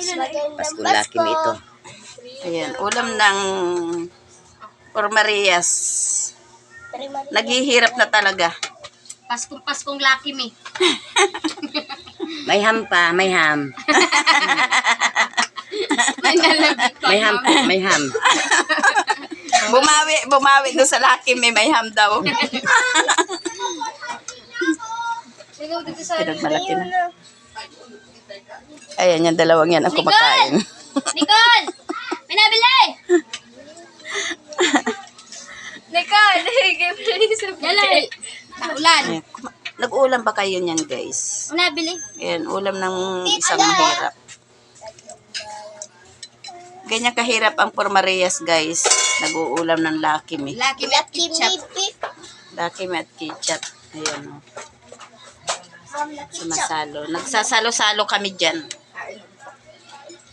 Paskong Lucky Me ito. Ayan, ulam ng Pormarias. Naghihirap na talaga. Paskong Paskong Lucky Me. May ham pa, may ham. May ham pa, may ham. Bumawi, bumawi doon sa Lucky Me, may ham daw. Sa... Pinagmalaki na. Ayan, yung dalawang yan ang kumakain. Nicole! May nabili! Nicole! Yalay! Ulan! Ayan, kuma- Nag-ulam ba kayo niyan, guys? May nabili? Ayan, ulam ng isang mahirap. Ganyan kahirap ang Pormarias, guys. Nag-uulam ng Lucky Me. Lucky Me at ketchup. Lucky Me at ketchup. Ayan, oh. Sumasalo. Nagsasalo-salo kami dyan.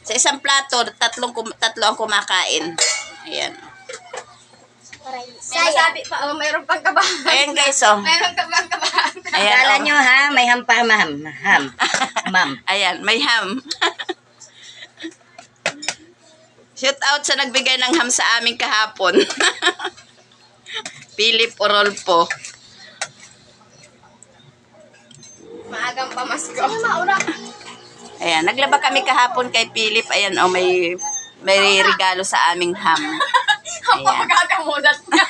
Sa isang plato, tatlong kum- tatlo ang kumakain. Ayan. May masabi pa, oh, mayroon pang kabahan. Ayan guys, oh. Mayroon ka bang kabahan? Ayan, Kala oh. nyo ha, may ham pa, ham. Ham. Ma'am. Ayan, may ham. Shout out sa nagbigay ng ham sa amin kahapon. Philip Orolpo. Pamasko. Ayan, naglaba kami kahapon kay Philip. Ayan, oh, may may regalo sa aming ham. Ayan. Magkakamulat niya.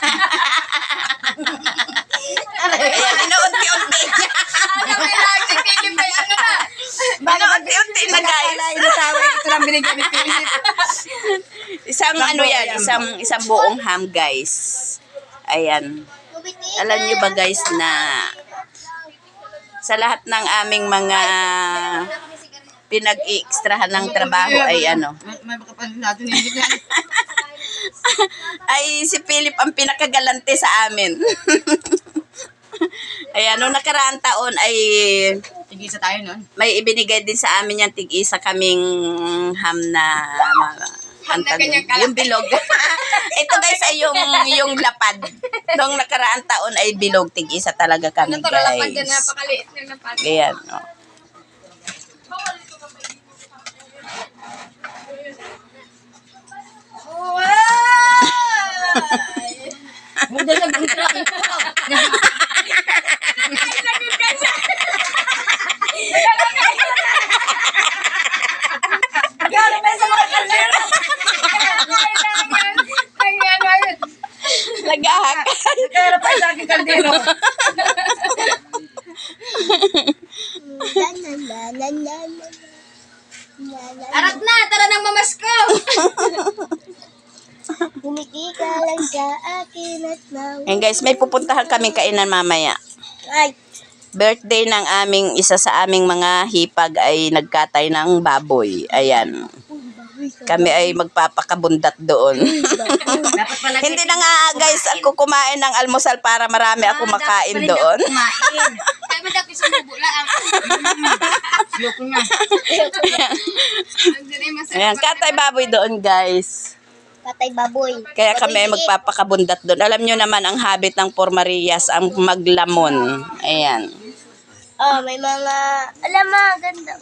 Ayan, inuunti-unti niya. Ano may lagi Philip ano na? Inuunti-unti na guys. ito lang binigyan ni Philip. Isang ano yan, isang isang buong ham guys. Ayan. Alam niyo ba guys na sa lahat ng aming mga pinag-i-extrahan ng trabaho ay ano, ay si Philip ang pinakagalante sa amin. Ayan, nung nakaraang taon ay Tigisa tayo nun. may ibinigay din sa amin yung tig-isa kaming ham na Ham na kalaki. yung bilog. Ito guys ay yung yung lapad. Nung nakaraang taon ay bilog tig-isa talaga kami Ano to lalapad dyan, guys. napakaliit ng lapad. Ayan. Oh. Hindi na guntrain ko. Gano'n ba sa mga kaldero? Ang ano yun. Nagahakay. Kaya pa sa aking kaldero. Arat na, tara nang mamasko. Bumiti ka lang sa akin at nawa. Ayan guys, may pupuntahan kaming kainan mamaya. Ay, Birthday ng aming isa sa aming mga hipag ay nagkatay ng baboy. Ayan. Kami ay magpapakabundat doon. Dapat pala Hindi na nga guys ako kumain ng almusal para marami ako makain doon. Kaya mo dapat sa bubo lang. Loko nga. Ayan, katay baboy doon guys. patay baboy. Kaya kami ay magpapakabundat doon. Alam nyo naman ang habit ng Pormarias, ang maglamon. Ayan. Oh, may mga, alam mo, ganda.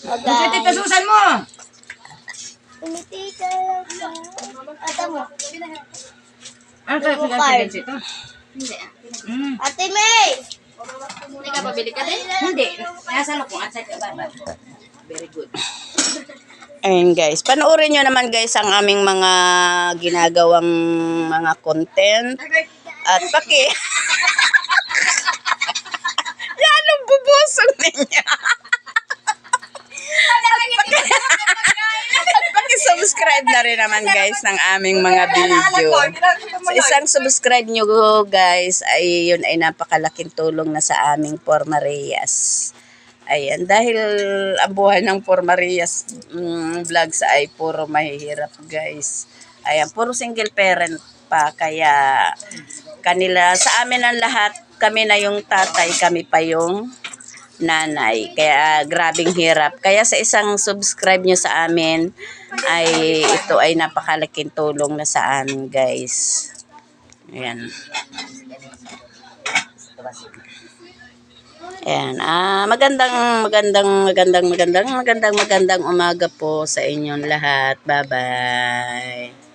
Kasi tita Susan mo. Bumiti ka lang sa Ate mo. Ano kaya pinag-events ito? Hindi ah. Mm. Ate May! Hindi ka pabili ka din? Hindi. Nasa lukong at sa kababa. Very good. Ayun guys, panoorin nyo naman guys ang aming mga ginagawang mga content. At paki... Bubusog ninyo. At paki-subscribe na rin naman guys ng aming mga video. Sa isang subscribe nyo guys, ay yun ay napakalaking tulong na sa aming Pormarias. Ayan, dahil ang buhay ng Pormarias mm, vlogs ay puro mahihirap guys. Ayan, puro single parent pa. Kaya kanila, sa amin ang lahat, kami na yung tatay, kami pa yung nanay. Kaya grabing hirap. Kaya sa isang subscribe nyo sa amin, ay ito ay napakalaking tulong na sa amin guys. Ayan. Ayan. Ah, magandang, magandang, magandang, magandang, magandang, magandang umaga po sa inyong lahat. Bye-bye.